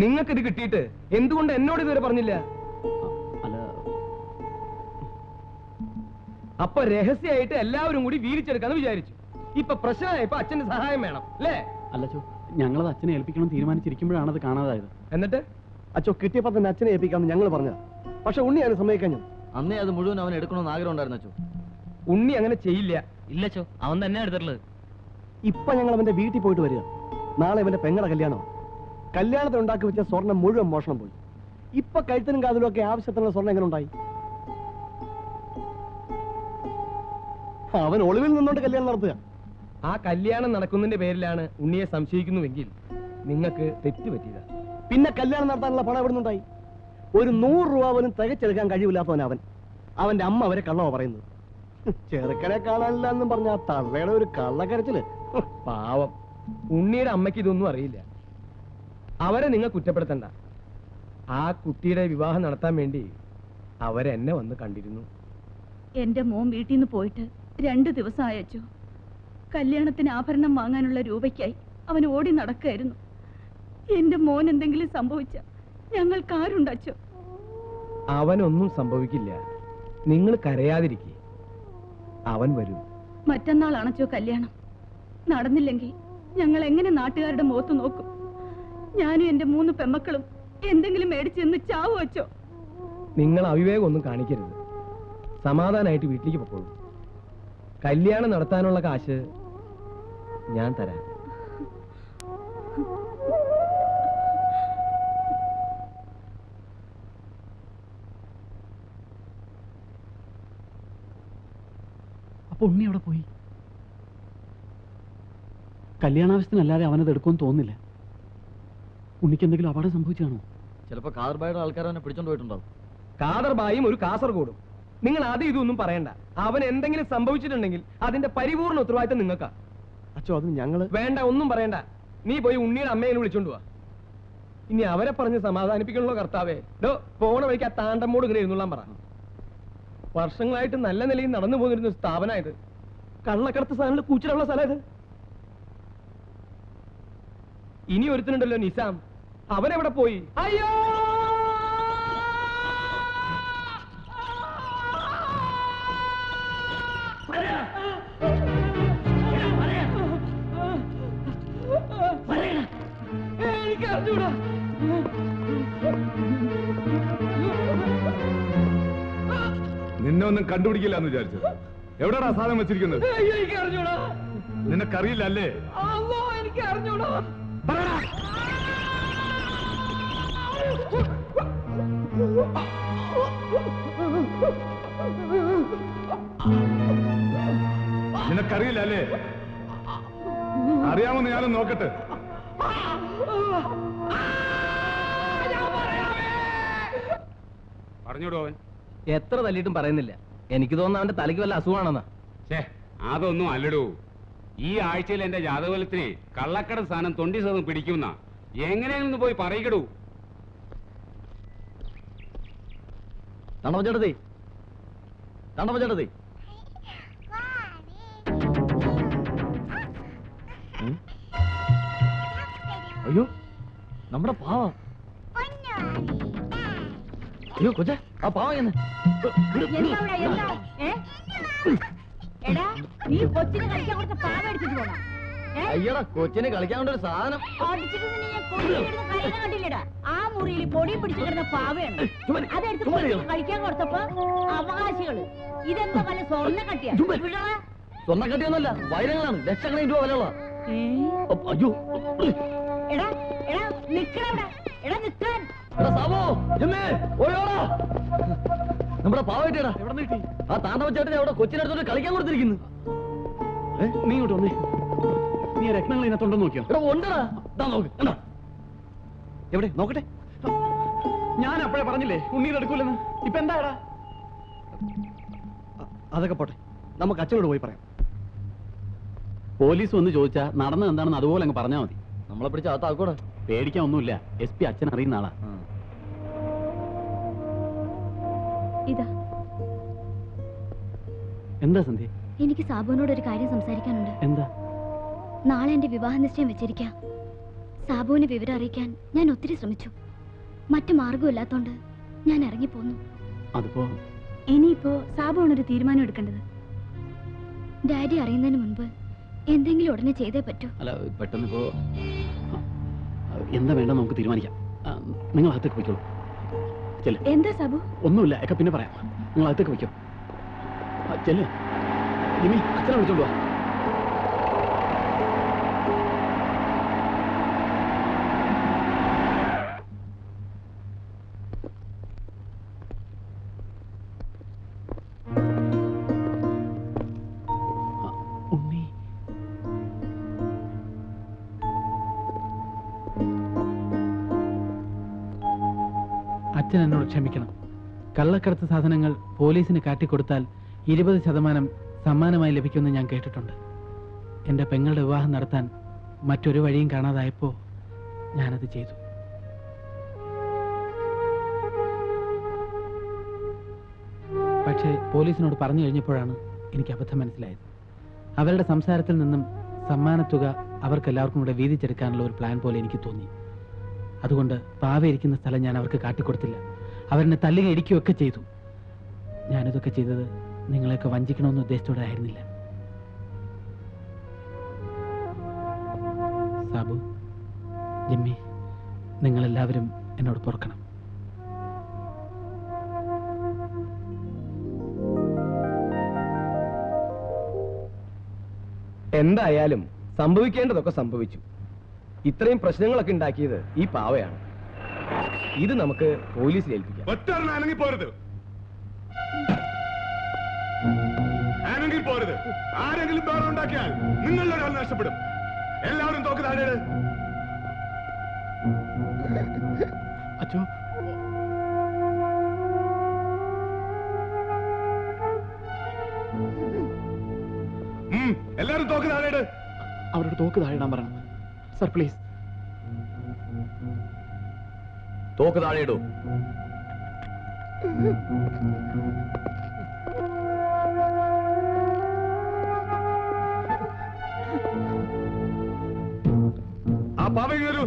നിങ്ങൾക്ക് ഇത് കിട്ടിയിട്ട് എന്തുകൊണ്ട് എന്നോട് ഇതുവരെ പറഞ്ഞില്ല? അപ്പൊ രഹസ്യമായിട്ട് എല്ലാവരും കൂടി വീതിച്ചെടുക്കാന്ന് വിചാരിച്ചു. ഇപ്പൊ പ്രശ്നമായപ്പോ അച്ഛന്റെ സഹായം വേണം അല്ലേ? അല്ല ചോ ഞങ്ങളത് അച്ഛനെ ഏൽപ്പിക്കണം തീരുമാനിച്ചിരിക്കുമ്പോഴാണ് അത് കാണാതായത്. എന്നിട്ട്? അച്ഛോ കിട്ടിയപ്പോ തന്നെ അച്ഛനെ ഏൽപ്പിക്കാമെന്ന് ഞങ്ങൾ പറഞ്ഞ പക്ഷെ ഉണ്ണി ഉണ്ണിയാണ് സമ്മതിക്കഞ്ഞു അന്നേ അത് മുഴുവൻ അവൻ എടുക്കണമെന്ന് ആഗ്രഹം ഉണ്ടായിരുന്നു അച്ഛോ ഉണ്ണി അങ്ങനെ ചെയ്യില്ല. ഇല്ല ഇല്ലച്ചോ അവൻ തന്നെ എടുത്തിട്ടുള്ളത്. ഇപ്പൊ ഞങ്ങൾ അവന്റെ വീട്ടിൽ പോയിട്ട് വരിക. നാളെ അവന്റെ പെങ്ങടെ കല്യാണം കല്യാണത്തിന് ഉണ്ടാക്കി വെച്ച സ്വർണം മുഴുവൻ മോഷണം പോയി. ഇപ്പൊ കഴുത്തിനും കാതിലും ഒക്കെ ആവശ്യത്തിനുള്ള സ്വർണം എങ്ങനെ ഉണ്ടായി? അവൻ ഒളിവിൽ നിന്നോണ്ട് കല്യാണം നടത്തുക. ആ കല്യാണം നടക്കുന്നതിന്റെ പേരിലാണ് ഉണ്ണിയെ സംശയിക്കുന്നുവെങ്കിൽ നിങ്ങൾക്ക് തെറ്റ് പറ്റിയതാ. പിന്നെ കല്യാണം നടത്താനുള്ള പണം എവിടെ നിന്നുണ്ടായി? ഒരു നൂറ് രൂപ പോലും തികച്ചെടുക്കാൻ കഴിവില്ലാത്തവൻ അവൻ. അവന്റെ അമ്മ അവരെ കള്ളവ പറയുന്നത്. ചെറുക്കനെ കാണാനില്ല എന്നും പറഞ്ഞ ആ തള്ളയുടെ ഒരു കള്ളക്കരച്ചിൽ. പാവം. ഉണ്ണിയുടെ അമ്മയ്ക്ക് ഇതൊന്നും അറിയില്ല. അവരെ നിങ്ങൾ കുറ്റപ്പെടുത്തണ്ട. ആ കുട്ടിയുടെ വിവാഹം നടത്താൻ വേണ്ടി അവരെന്നെ വന്ന് കണ്ടിരുന്നു. എന്റെ മോൻ വീട്ടിൽ നിന്ന് പോയിട്ട് രണ്ടു ദിവസം അയച്ചു കല്യാണത്തിന് ആഭരണം വാങ്ങാനുള്ള രൂപയ്ക്കായി അവൻ ഓടി നടക്കായിരുന്നു. എന്റെ മോൻ എന്തെങ്കിലും സംഭവിച്ച ഞങ്ങൾക്ക് ആരുണ്ടച്ചോ അവനൊന്നും സംഭവിക്കില്ല. നിങ്ങൾ കരയാതിരിക്കെ. അവൻ വരും. മറ്റന്നാളാണച്ചോ കല്യാണം. നടന്നില്ലെങ്കിൽ ഞങ്ങൾ എങ്ങനെ നാട്ടുകാരുടെ മുഖത്ത് നോക്കും? ഞാനും എന്റെ മൂന്ന് പെമ്മക്കളും എന്തെങ്കിലും മേടിച്ച് എന്ന് ചാവു വെച്ചോ. നിങ്ങൾ അവിവേകം ഒന്നും കാണിക്കരുത്. സമാധാനമായിട്ട് വീട്ടിലേക്ക് പൊക്കോളൂ. കല്യാണം നടത്താനുള്ള കാശ് ഞാൻ തരാം. അപ്പൊ ഉണ്ണി അവിടെ പോയി? കല്യാണാവശ്യത്തിനല്ലാതെ അവനത് എടുക്കുമെന്ന് തോന്നുന്നില്ല. ഉണ്ണിക്ക് എന്തെങ്കിലും അപകടം സംഭവിച്ചാണോ? ചിലപ്പോ കാതർബായുടെ ആൾക്കാർ അവനെ പിടിച്ചോണ്ട് പോയിട്ടുണ്ടാവും. കാദർബായും ഒരു കാസർഗോഡും. നിങ്ങൾ അത് ഇതൊന്നും പറയണ്ട. അവൻ എന്തെങ്കിലും സംഭവിച്ചിട്ടുണ്ടെങ്കിൽ അതിന്റെ പരിപൂർണ ഉത്തരവാദിത്തം നിങ്ങൾക്കാ. അച്ഛോ അത് ഞങ്ങൾ വേണ്ട ഒന്നും പറയണ്ട. നീ പോയി ഉണ്ണിയുടെ അമ്മയെ വിളിച്ചോണ്ട് പോവാ ഇനി അവരെ പറഞ്ഞ് സമാധാനിപ്പിക്കണല്ലോ കർത്താവേ. ഡോ പോണ വഴിക്ക് ആ താണ്ടമ്മോട് ഇങ്ങനെ എഴുന്നള്ളാൻ പറ. വർഷങ്ങളായിട്ട് നല്ല നിലയിൽ നടന്നു പോന്നിരുന്ന സ്ഥാപനമായത് കള്ളക്കടത്ത് സാധനങ്ങൾ കൂച്ചിലുള്ള സ്ഥലം ഇത് ഇനി ഒരുത്തനുണ്ടല്ലോ നിസാം. അവനെവിടെ പോയി? അയ്യോ! നിന്നെ ഒന്നും കണ്ടുപിടിക്കില്ല എന്ന് വിചാരിച്ചത്. എവിടെടാ സാധനം വെച്ചിരിക്കുന്നത്? അയ്യോ എനിക്ക് അറിഞ്ഞൂടാ നിനക്കറിയില്ല അല്ലേ അല്ലോ നിനക്കറിയില്ല അല്ലേ? അറിയാമെന്ന് ഞാനും നോക്കട്ടെ. പറഞ്ഞോടോ അവൻ. എത്ര തല്ലിയിട്ടും പറയുന്നില്ല. എനിക്ക് തോന്നുന്നു അവന്റെ തലയ്ക്ക് വല്ല അസുഖമാണെന്നാ. ഛേ അതൊന്നും അല്ലടൂ. ഈ ആഴ്ചയിൽ എന്റെ ജാതകലത്തിന് കള്ളക്കട സ്ഥാനം തൊണ്ടി സാധനം പിടിക്കുന്ന എങ്ങനെയെന്ന് പോയി പറയിക്കടൂ. ചേട്ടത്തി. ഉം? അയ്യോ നമ്മുടെ പാവ. അയ്യോ കൊച്ച ആ പാവ എന്ന് നീ കൊച്ചിന് കഴിക്കാൻ കൊടുത്ത പാവ എടുത്തിട്ട് പോണോ? അയ്യടാ കൊച്ചിന് കളിക്കാൻ ഒരു സാധനം. അടിച്ചിട്ട് നിന്നെ ഞാൻ കൊണ്ടിടുന്ന കൈന കണ്ടില്ലടാ. ആ മുറിയിൽ പൊടി പിടിച്ചു കിടന്ന പാവയാണ്. ചുമ്മാ- അതെടുത്ത് ചുമ്മാ. കഴിക്കാൻ കൊടുത്തപ്പോ അവകാശികൾ. ഇതെന്താ വല്ല സ്വർണ കട്ടിയാ? ചുമ്മാ. വിടടാ. സ്വർണക്കട്ടിയൊന്നുമല്ല വൈരങ്ങളാണ്. ലക്ഷക്കണക്കിന് രൂപ വിലയുള്ള. ഏ? അപ്പ- അയ്യോ. എടാ എടാ നിക്കണവിടെ. എടാ നിക്കാൻ. എടാ സാബു എമ്മേ ഓയോടാ നമ്മുടെ എവിടെ നിന്ന് ആ താണ്ടവ ചേട്ടനെ അവിടെ കൊച്ചിനടുത്തോട്ട് കളിക്കാൻ കൊടുത്തിരിക്കുന്നു. ഏ? നീ ഇങ്ങോട്ട് വന്നേ. നീ രത്നങ്ങൾ ഇതിനകത്തുണ്ടോ നോക്കിയോ? എവിടെ? നോക്കട്ടെ. ഞാൻ അപ്പോഴേ പറഞ്ഞില്ലേ ഉണ്ണീർ എടുക്കൂലെന്ന്. ഇപ്പൊ എന്താടാ? അതൊക്കെ പോട്ടെ. നമുക്ക് അച്ഛനോട് പോയി പറയാം. പോലീസ് വന്ന് ചോദിച്ചാ നടന്നത് എന്താണെന്ന് അതുപോലെ അങ്ങ് പറഞ്ഞാൽ മതി. നമ്മളെ പിടിച്ച അകത്താക്കൂടെ പേടിക്കാൻ ഒന്നുമില്ല. എസ് പി അച്ഛൻ അറിയുന്ന ആളാ. ഇതാ. എന്താ സന്ധ്യ? എനിക്ക് സാബുവിനോട് ഒരു കാര്യം സംസാരിക്കാനുണ്ട്. എന്താ? നാളെ എന്റെ വിവാഹ നിശ്ചയം വെച്ചിരിക്കാം. സാബുവിന് വിവരം അറിയിക്കാൻ ഞാൻ ഒത്തിരി ശ്രമിച്ചു. മറ്റു മാർഗമില്ലാത്തോണ്ട് ഞാൻ ഇറങ്ങിപ്പോന്നു അതിപ്പോ? ഇനിയിപ്പോ സാബുവാണ് ഒരു തീരുമാനം എടുക്കേണ്ടത്. ഡാഡി അറിയുന്നതിന് മുൻപ് എന്തെങ്കിലും ഉടനെ ചെയ്തേ പറ്റൂ. അല്ല പെട്ടെന്ന് ഇപ്പോ എന്താ വേണ്ട നമുക്ക് തീരുമാനിക്കാം. നിങ്ങൾ അകത്തേക്ക് പോയിക്കോളൂ. എന്താ സാബു? ഒന്നുമില്ല ഒക്കെ പിന്നെ പറയാം. നിങ്ങൾ അകത്തേക്ക് വയ്ക്കോ ചെല്ലേ. ജിമ്മി അച്ഛനെ വിളിച്ചോണ്ട് അച്ഛൻ എന്നോട് ക്ഷമിക്കണം. കള്ളക്കടത്ത് സാധനങ്ങൾ പോലീസിന് കാട്ടിക്കൊടുത്താൽ ഇരുപത് ശതമാനം സമ്മാനമായി ലഭിക്കുമെന്ന് ഞാൻ കേട്ടിട്ടുണ്ട്. എന്റെ പെങ്ങളുടെ വിവാഹം നടത്താൻ മറ്റൊരു വഴിയും കാണാതായപ്പോൾ ഞാനത് ചെയ്തു. പക്ഷേ പോലീസിനോട് പറഞ്ഞു കഴിഞ്ഞപ്പോഴാണ് എനിക്ക് അബദ്ധം മനസ്സിലായത്. അവരുടെ സംസാരത്തിൽ നിന്നും സമ്മാനത്തുക അവർക്കെല്ലാവർക്കും കൂടെ വീതിച്ചെടുക്കാനുള്ള ഒരു പ്ലാൻ പോലെ എനിക്ക് തോന്നി. അതുകൊണ്ട് പാവ ഇരിക്കുന്ന സ്ഥലം ഞാൻ അവർക്ക് കാട്ടിക്കൊടുത്തില്ല. അവരെന്നെ തല്ലുക ഇടിക്കുകയൊക്കെ ചെയ്തു. ഞാനിതൊക്കെ ചെയ്തത് നിങ്ങളെയൊക്കെ വഞ്ചിക്കണമെന്ന് ഉദ്ദേശത്തോടെ ആയിരുന്നില്ല. സാബു ജിമ്മി നിങ്ങളെല്ലാവരും എന്നോട് പൊറുക്കണം. എന്തായാലും സംഭവിക്കേണ്ടതൊക്കെ സംഭവിച്ചു. ഇത്രയും പ്രശ്നങ്ങളൊക്കെ ഉണ്ടാക്കിയത് ഈ പാവയാണ്. ഇത് നമുക്ക് പോലീസിൽ ഏൽപ്പിക്കാം. പോരുത്. ആരെങ്കിലും ബഹളം ഉണ്ടാക്കിയാൽ നിങ്ങളുടെ ഒരാൾ നഷ്ടപ്പെടും. എല്ലാവരും തോക്ക് താഴെ അച്ഛോ. എല്ലാവരും തോക്ക് താഴെ അവരോട് തോക്ക് താഴെ ഇടാൻ പറയണം. സർ പ്ലീസ് തോക്ക് താഴെ ഇടൂ ആ പാവയ്ക്ക്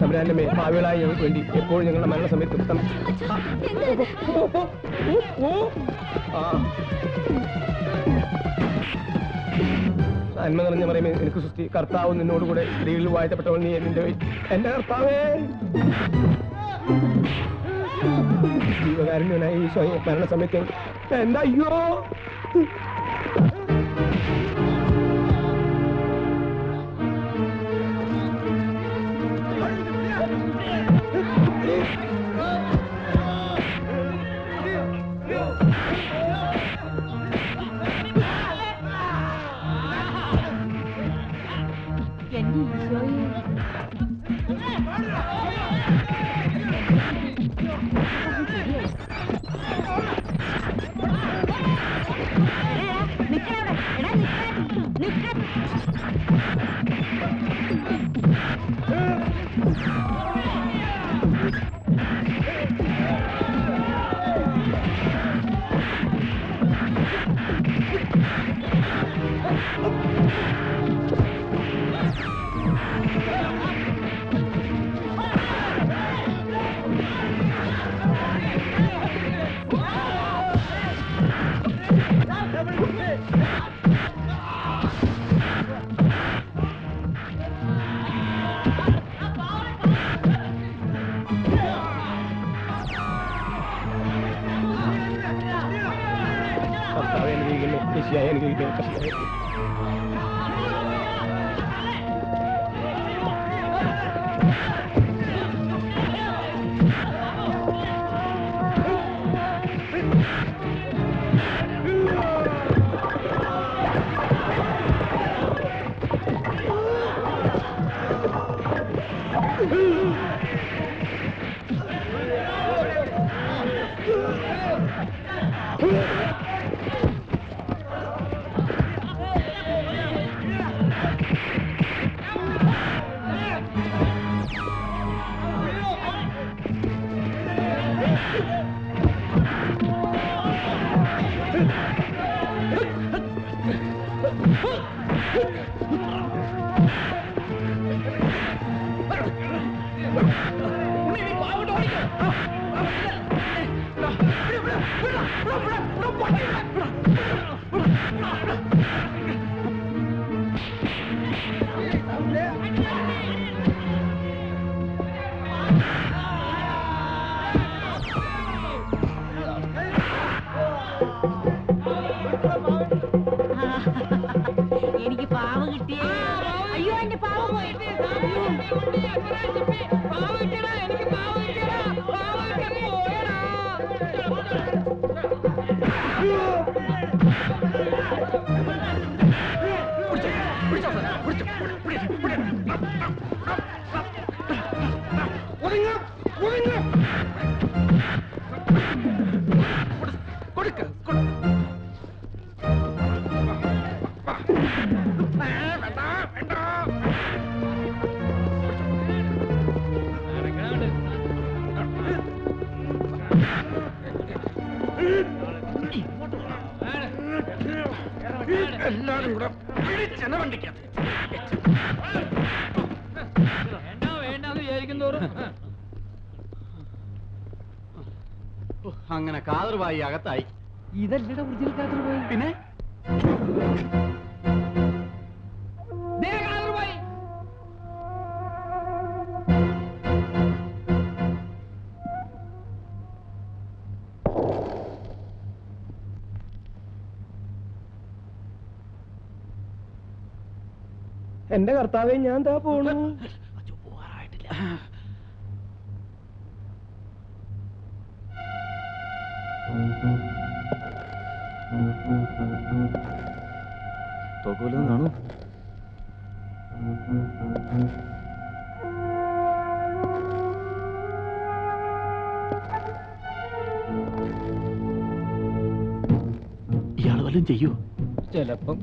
തമ്പുരാന്റെ ഭാവികളായ ഞങ്ങൾക്ക് വേണ്ടി എപ്പോഴും ഞങ്ങളുടെ മരണസമയത്തും ആ. നന്മ നിറഞ്ഞ പറയുമേ എനിക്ക് സൃഷ്ടി കർത്താവ് നിന്നോടുകൂടെ സ്ത്രീകളിൽ വാഴ്ത്തപ്പെട്ടവൾ നീ നിന്റെ എന്റെ കർത്താവേ! ജീവകാരുണ്യനായി മരണസമയത്ത് എന്താ അയ്യോ? എന്റെ ഈശോയെ ആ Indonesia yang di. Yeah. എനിക്ക് പാവ കിട്ടിയേ. അയ്യോ എന്റെ പാവ. അങ്ങനെ കാതർവായി അകത്തായി. ഇതല്ലട ഒറിജിനൽ പിന്നെ? എന്റെ കർത്താവെ ഞാൻ താ പോണു. തോക്കുവല്ലതും കാണൂ. ഇയാൾ വല്ലതും ചെയ്യൂ? ചെലപ്പം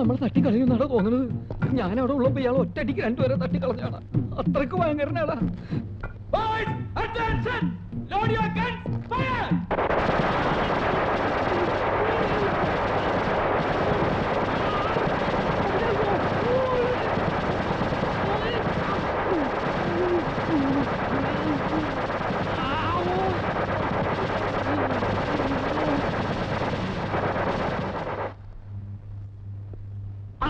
നമ്മളെ തട്ടിക്കളയുന്നാണ് തോന്നുന്നത്? ഞാൻ അവിടെ ഉള്ളപ്പോ ഇയാൾ ഒറ്റയടിക്ക് രണ്ടുപേരെ തട്ടിക്കളഞ്ഞാണ് അത്രയ്ക്ക് ഭയങ്കരനാടാ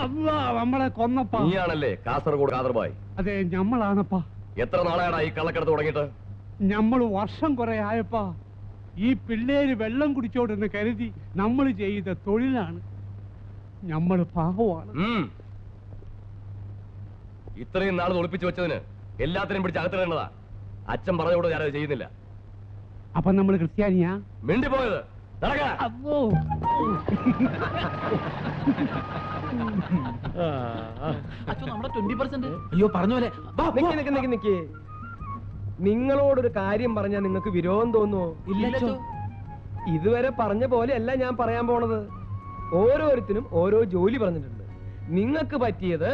നമ്മളെ കൊന്നപ്പാ. നീയാണല്ലേ കാസർഗോഡ് കാതർബായ്? അതെ ഞമ്മളാണപ്പാ. എത്ര നാളായടാ ഈ കള്ളക്കടത്ത് തുടങ്ങിയിട്ട്? നമ്മൾ വർഷം കുറെ ആയപ്പാ. ഈ പിള്ളേര് വെള്ളം കുടിച്ചോടെന്ന് കരുതി നമ്മൾ ചെയ്ത തൊഴിലാണ്. നമ്മൾ പാവമാണ്. ഇത്രയും നാൾ ഒളിപ്പിച്ചു വെച്ചതിന് എല്ലാത്തിനും പിടിച്ച് അകത്തിടേണ്ടതാ. അച്ഛൻ പറഞ്ഞുകൊണ്ട് ഞാനത് ചെയ്യുന്നില്ല. അപ്പൊ നമ്മൾ ക്രിസ്ത്യാനിയാ? മിണ്ടിപ്പോയത്. നടക്ക. അയ്യോ പറഞ്ഞ പോലെ. വാ, നിക്ക് പോ. നിക്ക് നിക്ക് നിക്ക്. നിങ്ങളോടൊരു കാര്യം പറഞ്ഞാൽ നിങ്ങൾക്ക് വിരോധം തോന്നുമോ ഇല്ല. ഇതുവരെ പറഞ്ഞ പോലെയല്ല ഞാൻ പറയാൻ പോണത്. ഓരോരുത്തരും ഓരോ ജോലി പറഞ്ഞിട്ടുണ്ട്. നിങ്ങൾക്ക് പറ്റിയത്